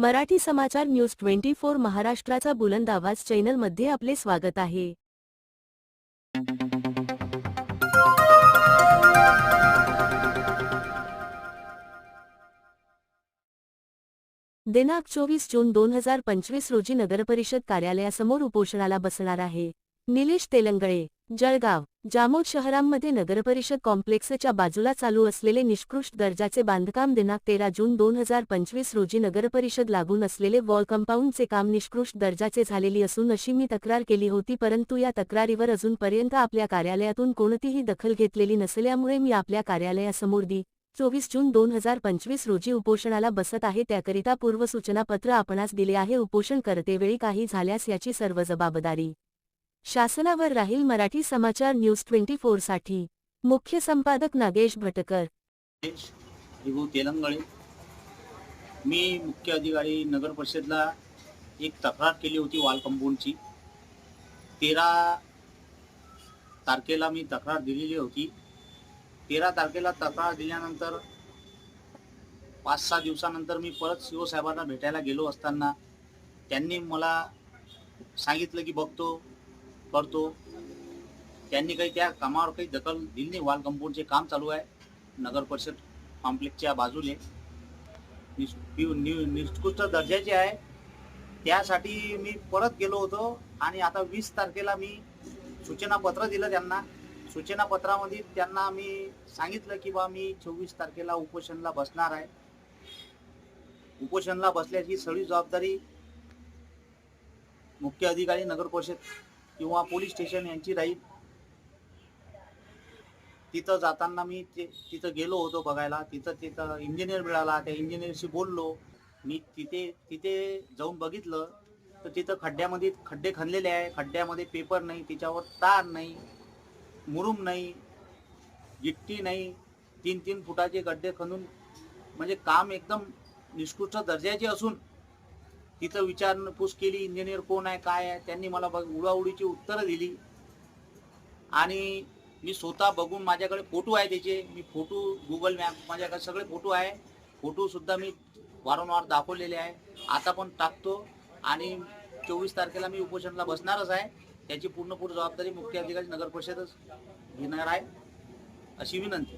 मराठी समाचार news twenty four महाराष्ट्राचा बुलंद आवाज चॅनलमध्ये आपले स्वागत आहे. दिनांक चोवीस जून दोन हजार पंचवीस रोजी नगरपरिषद कार्यालयासमोर उपोषणाला बसणार आहे. निलेश तेलंगळे जळगाव जामोद शहरांमध्ये नगरपरिषद कॉम्प्लेक्सच्या बाजूला चालू असलेले निष्कृष्ट दर्जाचे बांधकाम दिनांक तेरा जून दोन हजार पंचवीस रोजी नगरपरिषद लागून असलेले वॉल कंपाऊंडचे काम निष्कृष्ट दर्जाचे झालेली असून अशी मी तक्रार केली होती परंतु या तक्रारीवर अजूनपर्यंत आपल्या कार्यालयातून कोणतीही दखल घेतलेली नसल्यामुळे मी आपल्या कार्यालयासमोर दी. चोवीस जून दोन हजार पंचवीस रोजी उपोषणाला बसत आहे त्याकरिता पूर्वसूचना पत्र आपणास दिले आहे उपोषण करतेवेळी काही झाल्यास याची सर्व जबाबदारी शासनावर राहील मराठी समाचार न्यूज ट्वेंटी साठी. मुख्य संपादक नागेश भटकर. तेलंगणे. तेलंगळे मी मुख्य अधिकारी नगर परिषदला एक तक्रार केली होती वाल कंपाऊंडची तेरा तारखेला मी तक्रार दिलेली होती. तेरा तारखेला तक्रार दिल्यानंतर पाच सहा दिवसानंतर मी परत सी ओ साहेबांना भेटायला गेलो असताना त्यांनी मला सांगितलं की बघतो करतो. त्यांनी काही त्या कामावर काही दखल दिली नाही. वाल कंपाऊंडचे काम चालू आहे. नगर परिषद कॉम्प्लेक्सच्या बाजूने. निस- निकृष्ट दर्जाचे आहे. त्यासाठी मी परत गेलो होतो आणि आता वीस तारखेला मी सूचना पत्र दिलं त्यांना. सूचना पत्रामध्ये त्यांना मी सांगितलं की बा मी चोवीस तारखेला उपोषणला बसणार आहे. उपोषणला बसल्याची सगळी जबाबदारी मुख्य अधिकारी नगर परिषद किंवा पोलीस स्टेशन यांची राहील. तिथं जाताना मी ते तिथं गेलो होतो बघायला. तिथं तिथं इंजिनियर मिळाला. त्या इंजिनियरशी बोललो. मी तिथे तिथे जाऊन बघितलं. तर तिथं खड्ड्यामध्ये खड्डे खणलेले आहे. खड्ड्यामध्ये पेपर नाही. तिच्यावर तार नाही. मुरुम नाही. गिट्टी नाही. तीन तीन फुटाचे गड्डे खणून म्हणजे काम एकदम निष्कृष्ट दर्जाचे असून तिथं विचारपूस केली इंजिनियर कोण आहे काय आहे? त्यांनी मला बघ उडाउडीची उत्तरं दिली. आणि मी स्वतः बघून माझ्याकडे फोटो आहे त्याचे. मी फोटो गुगल मॅप माझ्याकडे सगळे फोटो आहे. फोटोसुद्धा मी वारंवार दाखवलेले आहे. आता पण टाकतो. आणि चोवीस तारखेला मी उपोषणला बसणारच आहे. त्याची पूर्णपूर्ण जबाबदारी मुख्य अधिकारी नगर परिषदच घेणार आहे. अशी विनंती.